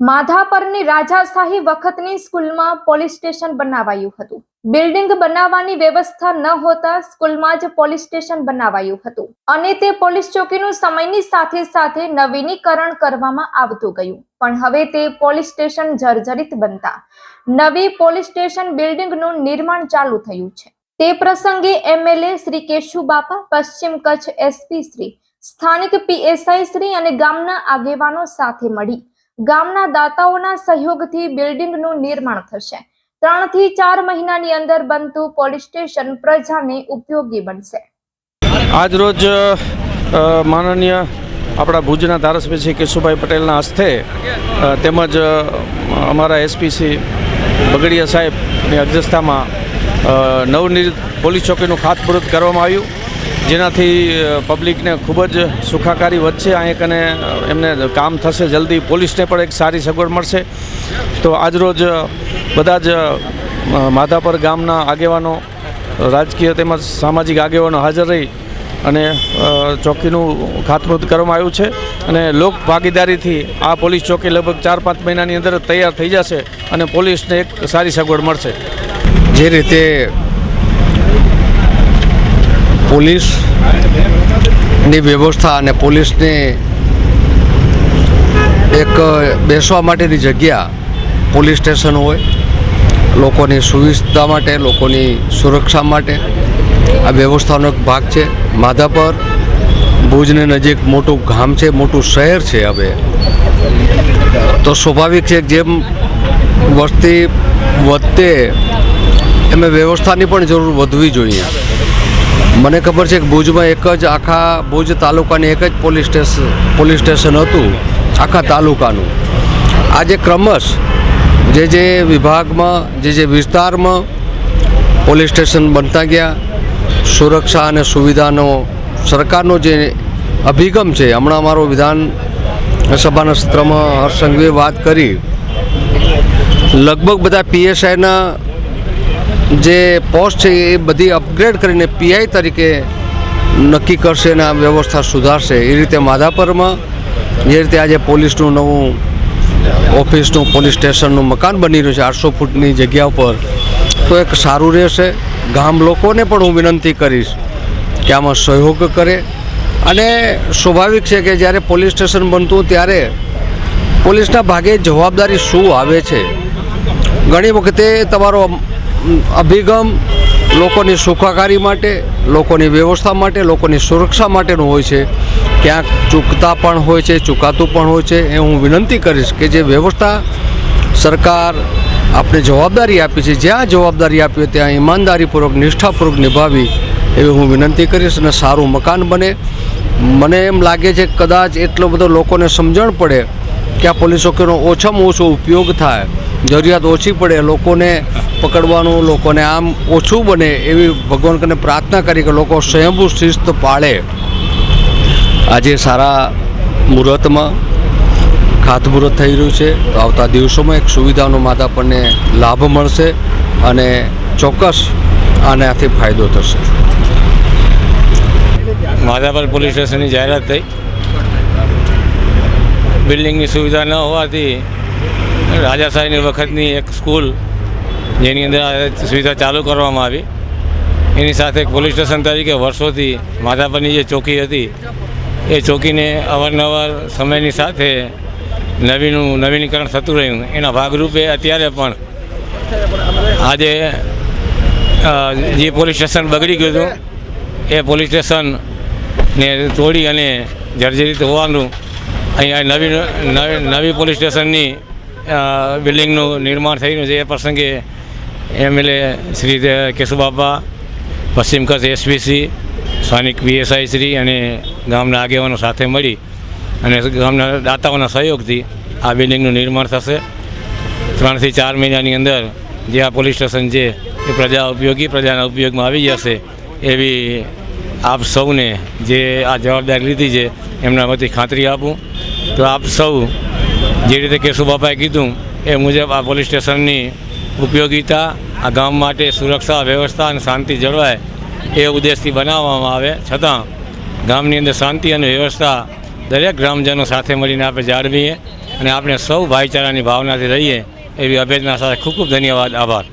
માધાપરની રાજાશાહી વખતની સ્કૂલમાં police station બનાવાયું હતું. બિલ્ડિંગ બનાવવાની વ્યવસ્થા ન હોતા સ્કૂલમાં જ પોલીસ સ્ટેશન બનાવાયું હતું અને તે પોલીસ ચોકીનું સમયની સાથે સાથે નવીનીકરણ કરવામાં આવતું ગયું. પણ હવે તે પોલીસ સ્ટેશન જર્જરિત બનતા નવી પોલીસ સ્ટેશન બિલ્ડિંગનું નિર્માણ ચાલુ થયું છે. તે પ્રસંગે એમએલએ શ્રી કેશુબાપા પશ્ચિમ કચ્છ એસપી શ્રી, સ્થાનિક પીએસઆઈ શ્રી અને ગામના આગેવાનો સાથે મળી ગામના દાતાઓના સહયોગથી બિલ્ડિંગનું નિર્માણ થશે. ત્રણથી ચાર મહિનાની અંદર બનતું પોલીસ સ્ટેશન પ્રજાને ઉપયોગી બનશે. આજ રોજ અ, માનનીય આપણા ભુજના ધારાસભ્ય શ્રી કેશુભાઈ પટેલના હસ્તે તેમજ અમારા એસપીસી બગડિયા સાહેબની અધ્યક્ષતામાં નવનિર્મિત પોલીસ ચોકીનું ખાતમુહૂર્ત કરવામાં આવ્યું. જેનાથી પબ્લિકને ખૂબ જ સુખાકારી વધશે. અહીં એક અને એમને કામ થશે જલ્દી. પોલીસને પણ એક સારી સગવડ મળશે. તો આજરોજ બધા જ માધાપર ગામના આગેવાનો રાજકીય તેમજ સામાજિક આગેવાનો હાજર રહી અને ચોકીનું ખાતમુહૂર્ત કરવામાં આવ્યું છે. અને લોક ભાગીદારીથી આ પોલીસ ચોકી લગભગ ચાર પાંચ મહિનાની અંદર તૈયાર થઈ જશે અને પોલીસને એક સારી સગવડ મળશે. જે રીતે પોલીસની વ્યવસ્થા અને પોલીસની એક બેસવા માટેની જગ્યા પોલીસ સ્ટેશન હોય, લોકોની સુવિધા માટે, લોકોની સુરક્ષા માટે આ વ્યવસ્થાનો એક ભાગ છે. માધાપર ભુજની નજીક મોટું ગામ છે, મોટું શહેર છે હવે. તો સ્વાભાવિક છે જેમ વસ્તી વધતે એમ વ્યવસ્થાની પણ જરૂર વધવી જોઈએ. મને ખબર છે કે ભુજમાં એક જ આખા ભુજ તાલુકાની એક જ પોલીસ સ્ટેશન પોલીસ સ્ટેશન હતું, આખા તાલુકાનું. આજે ક્રમશ જે જે વિભાગમાં, જે જે વિસ્તારમાં પોલીસ સ્ટેશન બનતા ગયા, સુરક્ષા અને સુવિધાનો, સરકારનો જે અભિગમ છે, હમણાં અમારો વિધાન સભાના સત્રમાં હર્ષ સંઘવીએ વાત કરી. લગભગ બધા પીએસઆઈના જે પોસ્ટ છે એ બધી અપગ્રેડ કરીને પીઆઈ તરીકે નક્કી કરશે અને આ વ્યવસ્થા સુધારશે. એ રીતે માધાપરમાં જે રીતે આજે પોલીસનું નવું ઓફિસનું, પોલીસ સ્ટેશનનું મકાન બની રહ્યું છે, આઠસો ફૂટની જગ્યા ઉપર. તો એક સારું રહેશે. ગામ લોકોને પણ હું વિનંતી કરીશ કે આમાં સહયોગ કરે. અને સ્વાભાવિક છે કે જ્યારે પોલીસ સ્ટેશન બનતું ત્યારે પોલીસના ભાગે જવાબદારી શું આવે છે? ઘણી વખતે તમારો અભિગમ લોકોની સુખાકારી માટે, લોકોની વ્યવસ્થા માટે, લોકોની સુરક્ષા માટેનું હોય છે. ક્યાંક ચૂકતા પણ હોય છે, ચૂકાતું પણ હોય છે. એ હું વિનંતી કરીશ કે જે વ્યવસ્થા સરકાર આપણે જવાબદારી આપી છે, જ્યાં જવાબદારી આપી હોય ત્યાં ઈમાનદારીપૂર્વક, નિષ્ઠાપૂર્વક નિભાવી એવી હું વિનંતી કરીશ અને સારું મકાન બને. મને એમ લાગે છે કદાચ એટલો બધો લોકોને સમજણ પડે કે આ પોલીસ ચોકીનો ઓછામાં ઓછો ઉપયોગ થાય, જરૂરિયાત ઓછી પડે, લોકોને પકડવાનું લોકોને આમ ઓછું બને એવી ભગવાન કને પ્રાર્થના કરી કે લોકો સ્વયંભૂ શિસ્ત પાળે. આજે સારા મુહૂર્તમાં ખાતમુહૂર્ત થઈ રહ્યું છે. તો આવતા દિવસોમાં એક સુવિધાનો માતાપણને લાભ મળશે અને ચોક્કસ આનાથી ફાયદો થશે. માધાપર પોલીસ સ્ટેશનની જાહેરાત થઈ. બિલ્ડિંગની સુવિધા ન હોવાથી રાજાશાહીની વખતની એક સ્કૂલ જેની અંદર સુવિધા ચાલુ કરવામાં આવી. એની સાથે પોલીસ સ્ટેશન તરીકે વર્ષોથી માધાપરની જે ચોકી હતી, એ ચોકીને અવારનવાર સમયની સાથે નવીનું નવીનીકરણ થતું રહ્યું. એના ભાગરૂપે અત્યારે પણ આજે જે પોલીસ સ્ટેશન બગડી ગયું હતું, એ પોલીસ સ્ટેશનને તોડી અને જર્જરિત હોવાનું અહીંયા નવી નવી પોલીસ સ્ટેશનની બિલ્ડિંગનું નિર્માણ થઈ રહ્યું છે. એ પ્રસંગે એમએલએ શ્રી કેશુબાપા પશ્ચિમ કચ્છ એસપીસી સ્થાનિક પીએસઆઈ શ્રી અને ગામના આગેવાનો સાથે મળી અને ગામના દાતાઓના સહયોગથી આ બિલ્ડિંગનું નિર્માણ થશે. ત્રણથી ચાર મહિનાની અંદર જે આ પોલીસ સ્ટેશન છે એ પ્રજા ઉપયોગી, પ્રજાના ઉપયોગમાં આવી જશે એવી આપ સૌને જે આ જવાબદારી લીધી છે એમના વતી ખાતરી આપું. તો આપ સૌ જે રીતે કેશુબાપાએ કીધું એ મુજબ આ પોલીસ સ્ટેશનની ઉપયોગિતા, આ ગામ માટે સુરક્ષા, વ્યવસ્થા અને શાંતિ જળવાય એ ઉદ્દેશથી બનાવવામાં આવે. છતાં, ગામની અંદર શાંતિ અને વ્યવસ્થા દરેક ગ્રામજનો સાથે મળીને આપણે જાળવીએ અને આપણે સૌ ભાઈચારાની ભાવનાથી રહીએ એવી અભેદના સાથે ખૂબ ખૂબ ધન્યવાદ, આભાર.